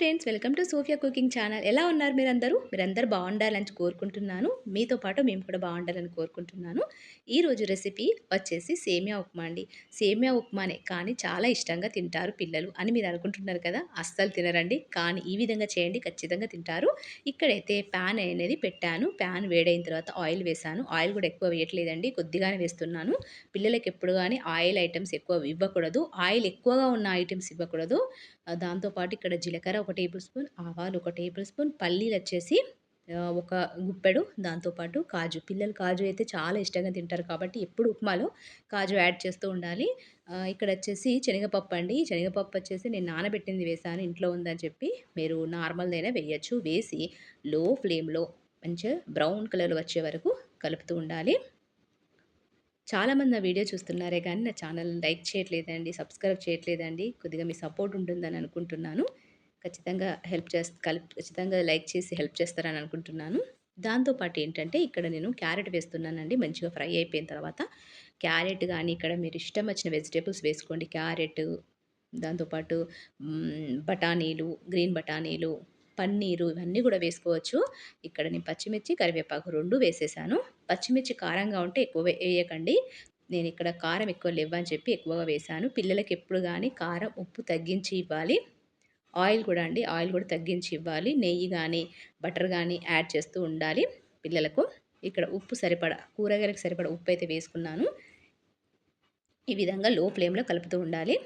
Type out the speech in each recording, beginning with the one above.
Friends welcome to Sophia cooking channel. ఎలా ఉన్నారు మీరందరూ? మీరందరూ బాగుండాలని కోరుకుంటున్నాను. మీతో పాటు మేము కూడా బాగుండాలని కోరుకుంటున్నాను. ఈరోజు రెసిపీ వచ్చేసి సేమియా ఉప్మా అండి. సేమియా ఉప్మానే కానీ చాలా ఇష్టంగా తింటారు పిల్లలు అని మీరు అనుకుంటున్నారు కదా అస్సలు తినరండి. కానీ ఈ విధంగా చేయండి ఖచ్చితంగా తింటారు. ఇక్కడైతే ప్యాన్ అనేది పెట్టాను. ప్యాన్ వేడైన తర్వాత ఆయిల్ వేసాను ఆయిల్ కూడా ఎక్కువ వేయట్లేదండి కొద్దిగానే వేస్తున్నాను. పిల్లలకి ఎప్పుడు కానీ ఆయిల్ ఐటమ్స్ ఎక్కువ ఇవ్వకూడదు. ఆయిల్ ఎక్కువగా ఉన్న ఐటమ్స్ ఇవ్వకూడదు. దాంతోపాటు ఇక్కడ జీలకర్ర ఒక టేబుల్ స్పూన్ ఆవాలు ఒక టేబుల్ స్పూన్ పల్లీలు వచ్చేసి ఒక గుప్పెడు దాంతోపాటు కాజు. పిల్లలు కాజు అయితే చాలా ఇష్టంగా తింటారు కాబట్టి ఎప్పుడు ఉప్మాలో కాజు యాడ్ చేస్తూ ఉండాలి. ఇక్కడ వచ్చేసి శనగపప్పు అండి. శనగపప్పు వచ్చేసి నేను నానబెట్టింది వేసాను ఇంట్లో ఉందని చెప్పి. మీరు నార్మల్దైనా వేయచ్చు. వేసి లో ఫ్లేమ్లో మంచిగా బ్రౌన్ కలర్ వచ్చే వరకు కలుపుతూ ఉండాలి. చాలామంది నా వీడియో చూస్తున్నారే కానీ నా ఛానల్ లైక్ చేయట్లేదండి సబ్స్క్రైబ్ చేయట్లేదండి. కొద్దిగా మీ సపోర్ట్ ఉంటుందని అనుకుంటున్నాను. ఖచ్చితంగా హెల్ప్ చేస్త కలిపి ఖచ్చితంగా లైక్ చేసి హెల్ప్ చేస్తారని అనుకుంటున్నాను. దాంతోపాటు ఏంటంటే ఇక్కడ నేను క్యారెట్ వేస్తున్నానండి మంచిగా ఫ్రై అయిపోయిన తర్వాత. క్యారెట్ కానీ ఇక్కడ మీరు ఇష్టం వచ్చిన వెజిటేబుల్స్ వేసుకోండి. క్యారెట్ దాంతోపాటు బఠానీలు గ్రీన్ బఠానీలు పన్నీరు ఇవన్నీ కూడా వేసుకోవచ్చు. ఇక్కడ నేను పచ్చిమిర్చి కరివేపాకు రెండు వేసేసాను. పచ్చిమిర్చి కారంగా ఉంటే ఎక్కువ వేయకండి. నేను ఇక్కడ కారం ఎక్కువ లేవని చెప్పి ఎక్కువగా వేసాను. పిల్లలకి ఎప్పుడు కానీ కారం ఉప్పు తగ్గించి ఇవ్వాలి. ఆయిల్ కూడా అండి ఆయిల్ కూడా తగ్గించి ఇవ్వాలి. నెయ్యి కానీ బటర్ కానీ యాడ్ చేస్తూ ఉండాలి పిల్లలకు. ఇక్కడ ఉప్పు సరిపడ కూరగాయలకు సరిపడ ఉప్పు అయితే వేసుకున్నాను. ఈ విధంగా లో ఫ్లేమ్లో కలుపుతూ ఉండాలి.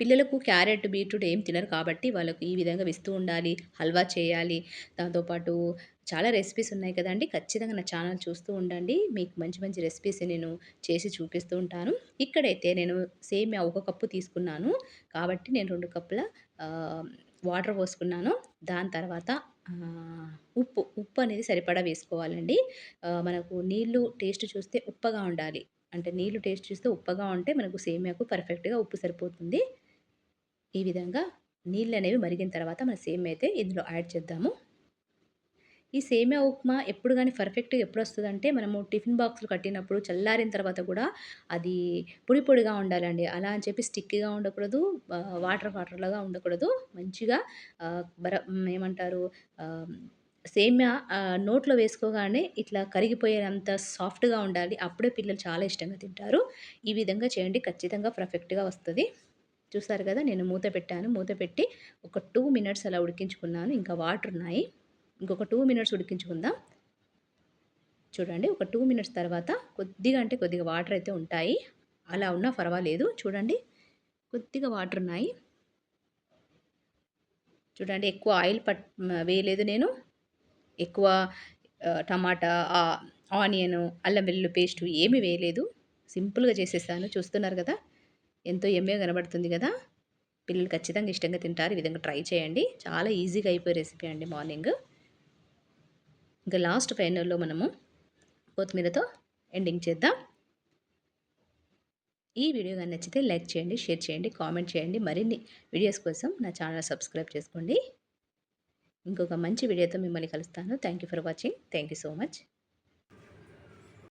పిల్లలకు క్యారెట్ బీట్రూట్ ఏం తినరు కాబట్టి వాళ్ళకు ఈ విధంగా ఇస్తూ ఉండాలి. హల్వా చేయాలి. దాంతోపాటు చాలా రెసిపీస్ ఉన్నాయి కదండి. ఖచ్చితంగా నా ఛానల్ చూస్తూ ఉండండి. మీకు మంచి మంచి రెసిపీస్ నేను చేసి చూపిస్తూ ఉంటాను. ఇక్కడైతే నేను సేమ్ ఒక కప్పు తీసుకున్నాను. కాబట్టి నేను రెండు కప్పుల వాటర్ పోసుకున్నాను. దాని తర్వాత ఉప్పు ఉప్పు అనేది సరిపడా వేసుకోవాలండి. మనకు నీళ్ళు టేస్ట్ చూస్తే ఉప్పగా ఉండాలి. అంటే నీళ్ళు టేస్ట్ చూస్తే ఉప్పగా ఉంటే మనకు సేమియాకు పర్ఫెక్ట్గా ఉప్పు సరిపోతుంది. ఈ విధంగా నీళ్ళు అనేవి మరిగిన తర్వాత మన సేమ్ అయితే ఇందులో యాడ్ చేద్దాము. ఈ సేమియా ఉప్మా ఎప్పుడు కానీ పర్ఫెక్ట్గా ఎప్పుడు వస్తుందంటే మనము టిఫిన్ బాక్స్లు కట్టినప్పుడు చల్లారిన తర్వాత కూడా అది పొడి పొడిగా ఉండాలండి. అలా అని చెప్పి స్టిక్గా ఉండకూడదు వాటర్ వాటర్లాగా ఉండకూడదు. మంచిగా బర ఏమంటారు సేమ్యా నోట్లో వేసుకోగానే ఇట్లా కరిగిపోయేంత సాఫ్ట్గా ఉండాలి. అప్పుడే పిల్లలు చాలా ఇష్టంగా తింటారు. ఈ విధంగా చేయండి. ఖచ్చితంగా పర్ఫెక్ట్గా వస్తుంది. చూసారు కదా నేను మూత పెట్టాను. మూత పెట్టి ఒక టూ మినిట్స్ అలా ఉడికించుకున్నాను. ఇంకా వాటర్ ఉన్నాయి. ఇంకొక టూ మినిట్స్ ఉడికించుకుందాం. చూడండి ఒక టూ మినిట్స్ తర్వాత కొద్దిగా అంటే కొద్దిగా వాటర్ అయితే ఉంటాయి. అలా ఉన్నా పర్వాలేదు. చూడండి కొద్దిగా వాటర్ ఉన్నాయి. చూడండి ఎక్కువ ఆయిల్ పట్ వేయలేదు నేను. ఎక్కువ టమాటా ఆనియన్ అల్లం వెల్లుల్లి పేస్టు ఏమీ వేయలేదు. సింపుల్గా చేసేసాను. చూస్తున్నారు కదా? ఎంతో ఎమ్మె కనబడుతుంది కదా? పిల్లలు ఖచ్చితంగా ఇష్టంగా తింటారు. ఈ విధంగా ట్రై చేయండి. చాలా ఈజీగా అయిపోయే రెసిపీ అండి మార్నింగ్. ఇంకా లాస్ట్ ఫైనల్లో మనము కొత్తిమీరతో ఎండింగ్ చేద్దాం. ఈ వీడియో కానీ నచ్చితే లైక్ చేయండి షేర్ చేయండి కామెంట్ చేయండి. మరిన్ని వీడియోస్ కోసం నా ఛానల్ సబ్స్క్రైబ్ చేసుకోండి. ఇంకొక మంచి వీడియోతో మిమ్మల్ని కలుస్తాను. Thank for watching thank so much